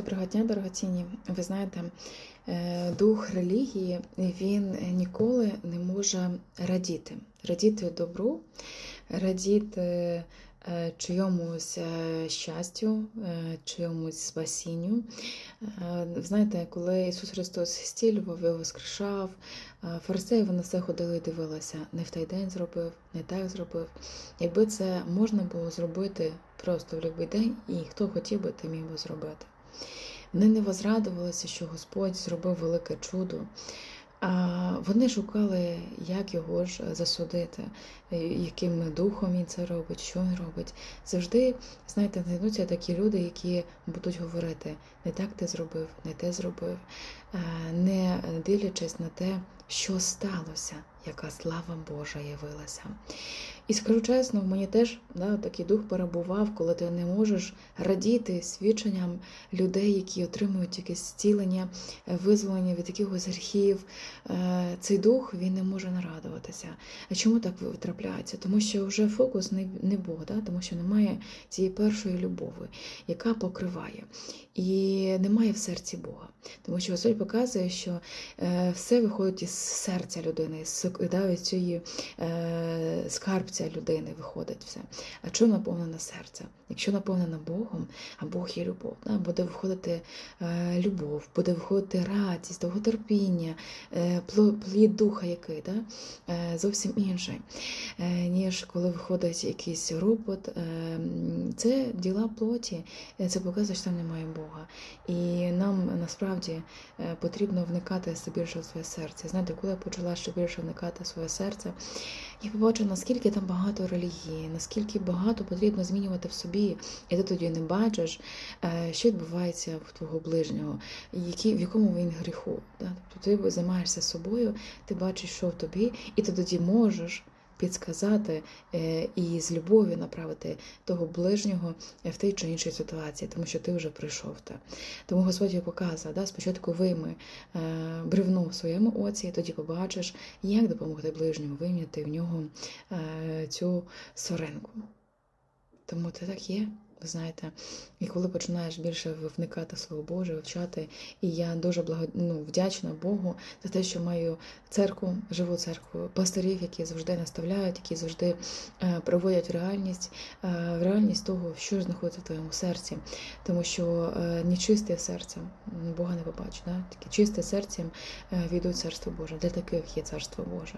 Доброго дня, дорогоцінні. Ви знаєте, е, дух релігії він ніколи не може радіти. Радіти добру, радіти е, чийомусь е, щастю, чийомусь спасінню. Знаєте, коли Ісус Христос зцілював, його воскрешав, фарисеї вони все ходили і дивилися, не в той день зробив, не так зробив. Якби це можна було зробити просто в будь-який день, і хто хотів би, тим міг би зробити. Вони не возрадувалися, що Господь зробив велике чудо. А вони шукали, як його ж засудити, е, яким духом він це робить, що він робить. Завжди, знаєте, знайдуться такі люди, які будуть говорити: не так ти зробив, не те зробив, е, не дивлячись на те, що сталося, яка слава Божа явилася. І скажу чесно, в мені теж да, такий дух перебував, коли ти не можеш радіти свідченням людей, які отримують якесь зцілення, е, визволення від якихось гріхів. Е, Цей дух він не може нарадуватися. А чому так трапляється? Тому що вже фокус не, не Бог, да? тому що немає цієї першої любові, яка покриває. І немає в серці Бога. Тому що Господь показує, що е, все виходить із серця людини, з із цієї е, скарбця людини виходить все. А чому наповнене серце? Якщо наповнене Богом, а Бог є любов, да, буде виходити е, любов, буде виходити радість, довготерпіння, е, плід духа який, да, е, зовсім інший, е, ніж коли виходить якийсь ропот. Е, це діла плоті, е, це показує, що там немає Бога. І нам насправді е, потрібно вникати все більше в своє серце. Знаєте, коли я почала ще більше вникати в своє серце, я побачу, наскільки там багато релігії, наскільки багато потрібно змінювати в собі, і ти тоді не бачиш, е, що відбувається в твого ближнього, які, в якому він гріху. Тобто ти займаєшся собою, ти бачиш, що в тобі, і ти тоді можеш. Підсказати е, і з любов'ю направити того ближнього в тій чи іншій ситуації, тому що ти вже прийшов. Та. Тому Господь показує, да, спочатку вийми е, бревно в своєму оці, тоді побачиш, як допомогти ближньому вийняти в нього е, цю соринку. Тому це так є. Ви знаєте, і коли починаєш більше вникати Слово Боже, вивчати, і я дуже благо... ну, вдячна Богу за те, що маю церкву, живу церкву, пастирів, які завжди наставляють, які завжди е, приводять в реальність, е, в реальність того, що знаходиться в твоєму серці. Тому що е, нечисте серцем Бога не побачить. Да? Таке чисте серцем війдуть царство Боже. Для таких є царство Боже.